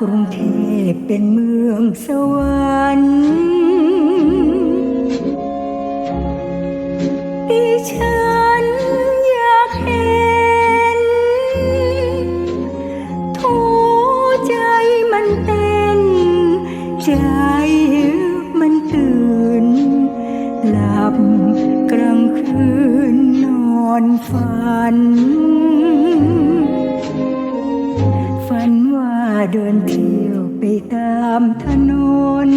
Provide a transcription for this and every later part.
กรุงเทพเป็นเมืองสวรรค์ดิฉันอยากเห็นทุกใจมันเต้น ใจมันตื่น หลับกลางคืนนอนฝัน ฝัน เดินเที่ยวไปตามถนน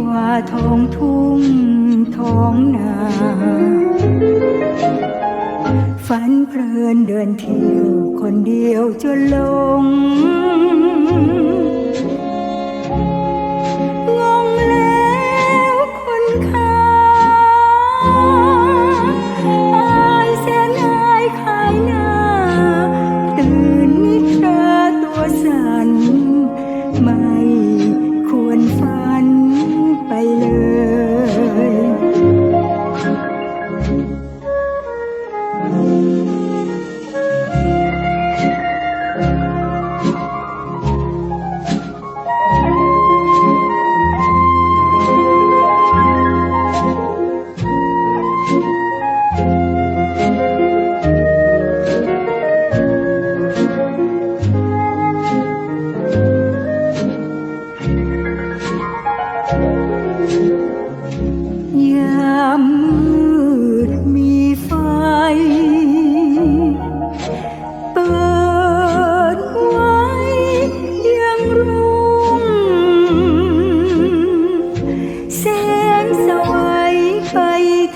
กว่าท้องทุ่งท้องนาฝันเพลินเดินเที่ยวคนเดียวจนลง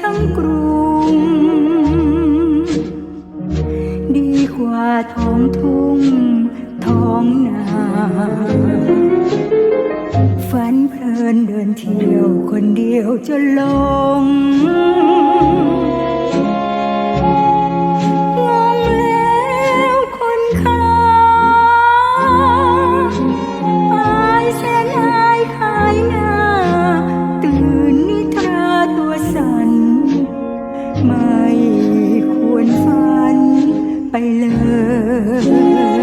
ทั้งกรุง ดีกว่าท้องทุ่งท้องนาฝันเพลินเดินเที่ยวคนเดียวจนลง ไปเลย